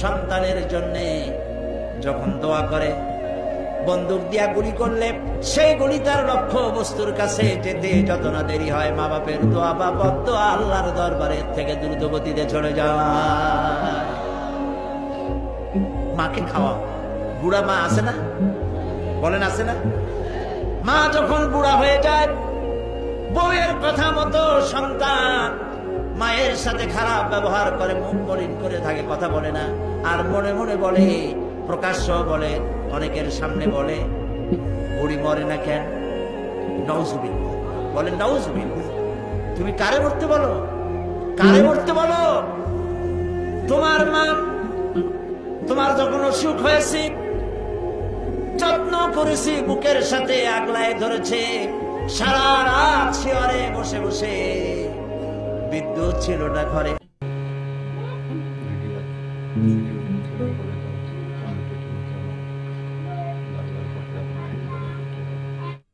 সন্তানের জন্য যখন দোয়া করে, বন্দুক দিয়া গুলি করলে সেই গুলি তার লক্ষ্য বস্তুর কাছে যেতে যত না দেরি হয়। মা বাপের দোয়া বা বদোয়া আল্লাহর দরবারের থেকে দ্রুত গতিতে চলে যায় মাকে খাওয়াও। বুড়া মা আছে না? বলেন আছে না? মা যখন বুড়া হয়ে যায়, বউয়ের কথা মতো সন্তান মায়ের সাথে খারাপ ব্যবহার করে মুখ মলিন করে থাকে, কথা বলে না। আর মনে মনে বলে, প্রকাশ্য বলে, অনেকের সামনে বলে, বুড়ি মরে না কেন? নওজুবিন বলে নওজুবিন তুমি কারে মরতে বলো? কারে মরতে বলো? তোমার মা, তোমার যখন অসুখ হয়েছে, যত্ন করেছি, বুকের সাথে আগলায় ধরেছে, সারা রাত শিয়রে বসে বসে বিদ্যুৎ ছিল না ঘরে।